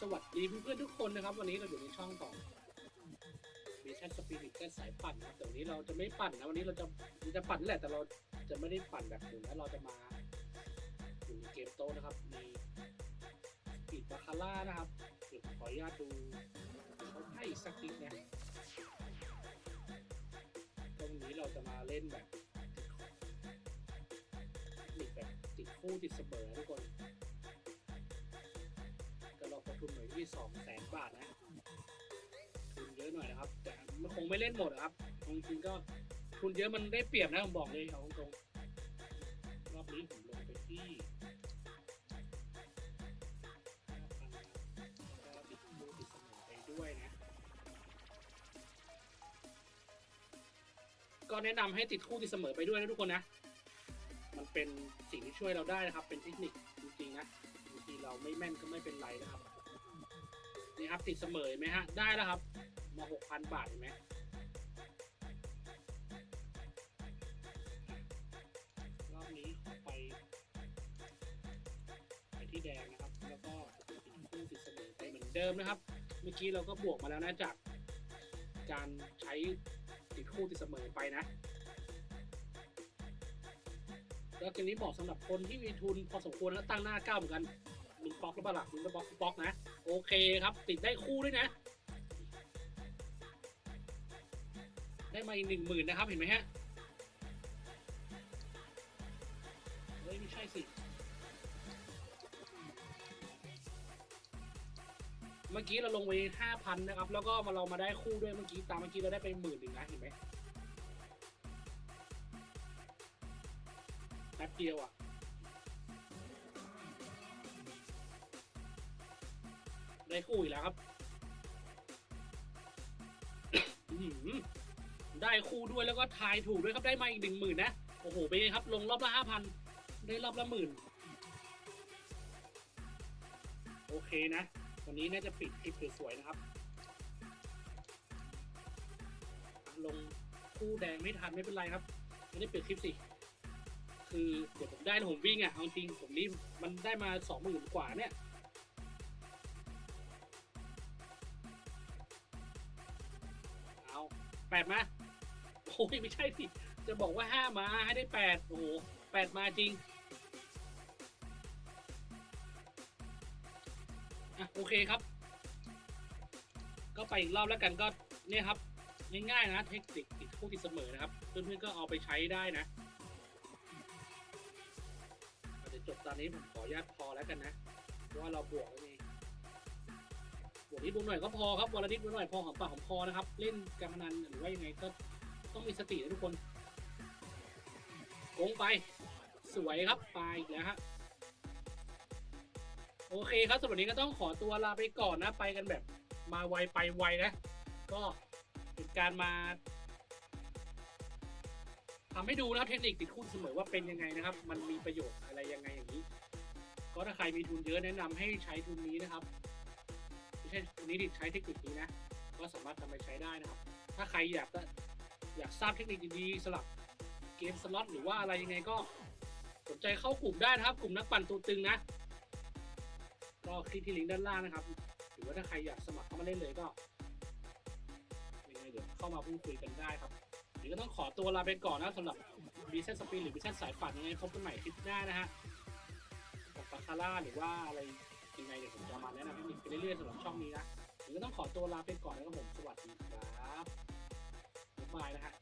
สวัสดีเพื่อนๆทุกคนนะครับ วันนี้เราอยู่ในช่องของมีแชทสปิริตแค่สายปั่นนะแต่วันนี้เราจะไม่ปั่นนะวันนี้เราจะเราจะปั่นแหละแต่เราจะไม่ได้ปั่นแบบหนึ่งนะเราจะมาอยู่ในเกมโต๊ะนะครับ มีปีดบาคาร่านะครับเดี๋ยวขออนุญาตดูเขาให้อีกสักนิดนะตรงนี้เราจะมาเล่นแบบติดแบบติดคู่ติดเสมอทุกคน ทุนหน่อยที่สองแสนบาทนะทุนเยอะหน่อยนะครับ แต่มันคงไม่เล่นหมดอะครับจริงๆก็ทุนเยอะมันได้เปรียบนะผมบอกเลยเอาตรงๆรอบนี้ผมลงไปที่ก็ติดคู่ติดเสมอไปด้วยนะก็แนะนำให้ติดคู่ติดเสมอไปด้วยนะทุกคนนะ มันเป็นสิ่งที่ช่วยเราได้นะครับ เป็นเทคนิคจริงๆนะบางทีเราไม่แม่นก็ไม่เป็นไรนะครับ นี่ครับติดเสมอไหมฮะได้แล้วครับ มาหกพันบาทเห็นไหมรอบนี้ไป ไปที่แดงนะครับ แล้วก็ติดคู่ติดเสมอไปเหมือนเดิมนะครับ เมื่อกี้เราก็บวกมาแล้วนะจาก การใช้ติดคู่ติดเสมอไปนะแล้วเกมนี้บอกสำหรับคนที่มีทุนพอสมควรแล้วตั้งหน้าก้าวเหมือนกัน บล็อกแล้วเปล่าล่ะมึงก็บล็อกบล็อกนะ โอเคครับ ติดได้คู่ด้วยนะ ได้มาอีกหนึ่งหมื่นนะครับเห็นไหมฮะเฮ้ยไม่ใช่สิ เมื่อกี้เราลงไปห้าพันนะครับ แล้วก็มาเรามาได้คู่ด้วยเมื่อกี้ตามเมื่อกี้เราได้ไปหมื่นหนึ่งนะเห็นไหมแป๊บเดียวอะ ได้คู่อีกแล้วครับได้คู่ด้วยแล้วก็ทายถูกด้วยครับได้มาอีกหนึ่งหมื่นนะโอ้โหไปนไงครับ ลงรอบละห้าพันได้รอบละหมื่นโอเคนะ วันนี้น่าจะปิดคลิปสวยๆนะครับ ลงคู่แดงไม่ทันไม่เป็นไรครับไม่ได้ปิดคลิปสิ คือเดี๋ยวผมได้แล้วผมวิ่งอะเอาจริงผมนี่มันได้มาสองหมื่นกว่าเนี่ย ปดมาโอ้ยไม่ใช่สิ จะบอกว่าห้ามาให้ได้แปดโอ้โหแปดมาจริงอะโอเคครับ ก็ไปอีกรอบแล้วกันก็เนี่ยครับ ง่ายๆนะ เทคนิคติดคู่ติดเสมอนะครับ เพื่อนๆก็เอาไปใช้ได้นะเดี๋ยวจบตอนนี้ผมขออนุญาตพอแล้วกันนะเพราะว่าเราบวกแล้ว วกนิดบวกหน่อยก็พอครับวันละนิดบวกหน่อยพอหอมปากหอมคอนะครับ เล่นการพนันหรือว่ายังไงก็ต้องมีสตินะทุกคนโกงไป สวยครับไปอีกแล้วฮะโอเคครับสำหรับนนี้ก็ต้องขอตัวลาไปก่อนนะ ไปกันแบบมาไวไปไวนะ ก็เป็นการมาทำให้ดูนะครับเทคนิคติดคู่เสมอว่าเป็นยังไงนะครับ มันมีประโยชน์อะไรยังไงอย่างนี้ ก็ถ้าใครมีทุนเยอะแนะนำให้ใช้ทุนนี้นะครับ ไม่ใช่ทุนนี้ดิใช้เทคนิคนี้นะ ก็สามารถทำไปใช้ได้นะครับ ถ้าใครอยากอยากทราบเทคนิคดีๆสลับเกมสล็อตหรือว่าอะไรยังไงก็สนใจเข้ากลุ่มได้นะครับ กลุ่มนักปั่นตัวตึงนะ ก็คลิกที่ลิงก์ด้านล่างนะครับ หรือว่าถ้าใครอยากสมัครเข้ามาเล่นเลยก็ยังไงเดี๋ยวเข้ามาพูดคุยกันได้ครับเดี๋ยวก็ต้องขอตัวลาไปก่อนนะสำหรับบีเซสสปีนหรือบีเซสสายปั่นยังไงพบกันใหม่คลิปหน้านะฮะกับปาคาร่าหรือว่าอะไร ยังไงเดี๋ยวผมจะมาแนะนำให้มีไปเรื่อยๆสำหรับช่องนี้นะผมก็ต้องขอตัวลาไปก่อนนะครับผมสวัสดีครับบ๊ายบายนะฮะ